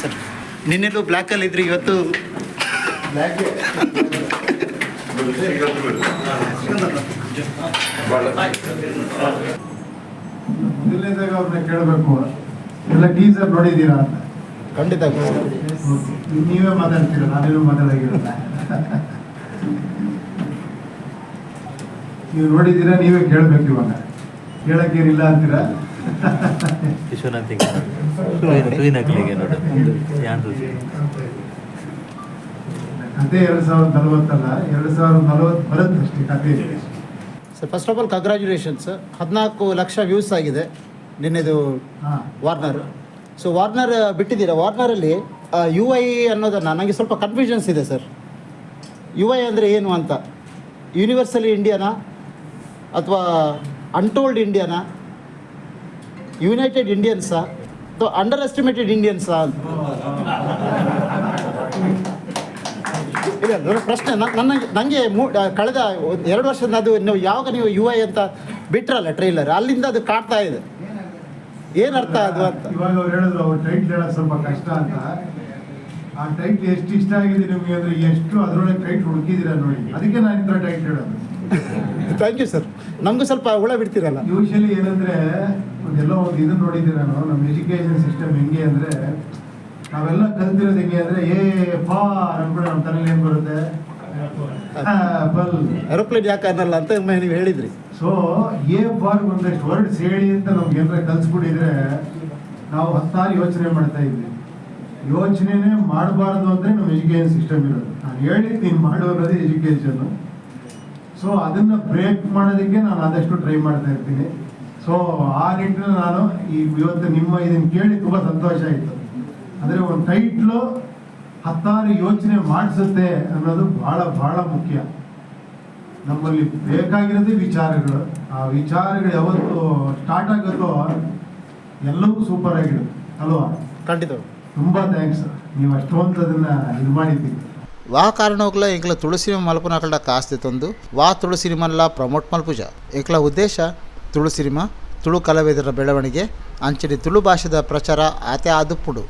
Sir ನಿನ್ನೆಲ್ಲೂ ಬ್ಲ್ಯಾಕಲ್ಲಿ ಇದ್ರಿ ಇವತ್ತು? ಅವ್ರನ್ನ ಕೇಳಬೇಕು. ಎಲ್ಲ ಟೀಸರ್ ನೋಡಿದ್ದೀರಾ ಅಂತ. ಖಂಡಿತ ಸರ್ ನೀವೇ ಮಾತಾಡ್ತೀರ ನಾನೇನು ಮಾತಾಡೋಗಿರಲ್ಲ ನೀವು ನೋಡಿದ್ದೀರಾ ನೀವೇ ಕೇಳಬೇಕು ಇವಾಗ. ಕೇಳಕ್ಕೇನಿಲ್ಲ ಅಂತೀರಾ? ವಿಶ್ವನಾಥಿಗೆ ಕ್ಲೀನಾಗ್ಲಿಗೆ ನೋಡು. ಕತೆ ಎರಡು ಸಾವಿರದ ನಲವತ್ತಲ್ಲ ಎರಡು ಸಾವಿರದ ನಲವತ್ತು ಬರುತ್ತಷ್ಟೇ ಕತೆ. Sir first of all congratulations ಹದಿನಾಲ್ಕು ಲಕ್ಷ ವ್ಯೂಸ್ ಆಗಿದೆ. ನಿನ್ನೆದು ವಾರ್ನರ್ ಸೊ ವಾರ್ನರ್ ಬಿಟ್ಟಿದ್ದೀರಾ? ವಾರ್ನರಲ್ಲಿ ಯು ಐ ಅನ್ನೋದನ್ನು ನನಗೆ ಸ್ವಲ್ಪ ಕನ್ಫ್ಯೂಷನ್ಸ್ ಇದೆ ಸರ್ ಯು ಐ ಅಂದರೆ ಏನು ಅಂತ? ಯೂನಿವರ್ಸಲಿ ಇಂಡಿಯಾನಾ ಅಥವಾ ಅನ್ಟೋಲ್ಡ್ ಇಂಡಿಯಾನಾ ಯುನೈಟೆಡ್ ಇಂಡಿಯನ್ಸಾ ಅಥವಾ ಅಂಡರ್ ಎಸ್ಟಿಮೇಟೆಡ್ ಇಂಡಿಯನ್ಸಾ ಅಂತ. ಇಲ್ಲ ಪ್ರಶ್ನೆ. ನನ್ನ ನನಗೆ ಮೂ ಕಳೆದ ಒಂದ್ ಎರಡು ವರ್ಷದ ಅದು ನೀವು ಯಾವಾಗ ನೀವು ಯು ಐ ಅಂತ ಬಿಟ್ರಲ್ಲ ಟ್ರೈಲರ್ ಅಲ್ಲಿಂದ ಅದು ಕಾಡ್ತಾ ಇದೆ. ಏನು ಅರ್ಥ ಅದು ಅಂತ? ಇವಾಗ ಅವ್ರು ಹೇಳಿದ್ರು ಅವ್ರು ಟೈಟ್ಲ್ ಹೇಳೋದು ಸ್ವಲ್ಪ ಕಷ್ಟ ಅಂತ. ಆ ಟೈಟ್ಲ್ ಎಷ್ಟು ಇಷ್ಟ ಆಗಿದೆ ನಿಮಗೆ ಅಂದ್ರೆ ಎಷ್ಟು ಅದರೊಳಗೆ ಟೈಟ್ ಹುಡುಕಿದಿರ ನೋಡಿ. ಅದಕ್ಕೆ ನಾನು ಇಂಥ ಟೈಟ್ ಹೇಳೋದು. ಥ್ಯಾಂಕ್ ಯು ಸರ್ ನಮಗೂ ಸ್ವಲ್ಪ ಹುಳ ಬಿಡ್ತೀರಲ್ಲ. ಯೂಶಲಿ ಏನಂದ್ರೆ ಒಂದೆಲ್ಲ ಒಂದು ಇದನ್ನ ನೋಡಿದ್ದೀರ ನಾನು ನಮ್ಮ ಎಜುಕೇಶನ್ ಸಿಸ್ಟಮ್ ಹೆಂಗೆ ಅಂದ್ರೆ ನಾವೆಲ್ಲ ಕಲ್ತಿರೋದು ಹೆಂಗೆ ಅಂದ್ರೆ ಏ ಫಾ ಅಂದ್ಬಿಟ್ಟು ನಮ್ಮ ತಲೆಯಲ್ಲಿ ಏನ್ ಬರುತ್ತೆ? ಏರೋಪ್ಲೇನ್ ಯಾಕೆ ಅನ್ನಲ್ಲ ಅಂತ ನೀವು ಹೇಳಿದ್ರಿ. ಸೊ ಏ ಬಾರ್ ಒಂದಷ್ಟು ವರ್ಡ್ಸ್ ಹೇಳಿ ಅಂತ ನಮ್ಗೆ ಏನಾರ ಕಲ್ಸ್ಬಿಟ್ಟಿದ್ರೆ ನಾವು ಹತ್ತಾರು ಯೋಚನೆ ಮಾಡ್ತಾ ಇದ್ವಿ. ಯೋಚನೆನೇ ಮಾಡಬಾರ್ದು ಅಂದ್ರೆ ನಮ್ಮ ಎಜುಕೇಶನ್ ಸಿಸ್ಟಮ್ ಇರೋದು. ನಾನು ಹೇಳಿ ನೀನು ಮಾಡೋ ಅನ್ನೋದು ಎಜುಕೇಶನ್ ಸೊ ಅದನ್ನ ಬ್ರೇಕ್ ಮಾಡೋದಕ್ಕೆ ನಾನು ಆದಷ್ಟು ಟ್ರೈ ಮಾಡ್ತಾ ಇರ್ತೀನಿ. ಸೊ ಆ ನಿಟ್ಟಿನಲ್ಲಿ ನಾನು ಈ ಇವತ್ತು ನಿಮ್ಮ ಇದನ್ನು ಕೇಳಿ ತುಂಬಾ ಸಂತೋಷ ಆಯಿತು. ಅಂದರೆ ಒಂದು ಟೈಟ್ಲು ಹತ್ತಾರು ಯೋಚನೆ ಮಾಡಿಸುತ್ತೆ ಅನ್ನೋದು ಬಹಳ ಬಹಳ ಮುಖ್ಯ. ನಮ್ಮಲ್ಲಿ ಬೇಕಾಗಿರೋದೇ ವಿಚಾರಗಳು. ಆ ವಿಚಾರಗಳು ಯಾವತ್ತು ಸ್ಟಾರ್ಟ್ ಆಗುತ್ತೋ ಎಲ್ಲವೂ ಸೂಪರ್ ಆಗಿರುತ್ತೆ. ಅಲ್ವಾ? ಖಂಡಿತ. ತುಂಬ ಥ್ಯಾಂಕ್ಸ್ ನೀವು ಅಷ್ಟೊಂದು ಅದನ್ನ ಇದು ಮಾಡಿದ್ದೀವಿ ವಾ ಕಾರಣೋಗ್ಲ ಎಂಕ್ಲ ತುಳಸಿ ಮಲ್ಪನಕಲ್ಡ ಕಾಸ್ತಿ ತಂದು ವಾ ತುಳಸಿ ಮಲ್ಲ ಪ್ರಮೋಟ್ ಮಲ್ಪುಜ. ಎಂಕ್ಲ ಉದ್ದೇಶ ತುಳು ಸಿನಿಮಾ ತುಳು ಕಲಾವಿದರ ಬೆಳವಣಿಗೆ ಅಂಚಡಿ ತುಳು ಭಾಷೆದ ಪ್ರಚಾರ ಆತೆ ಆದುಪ್ಪುಡು.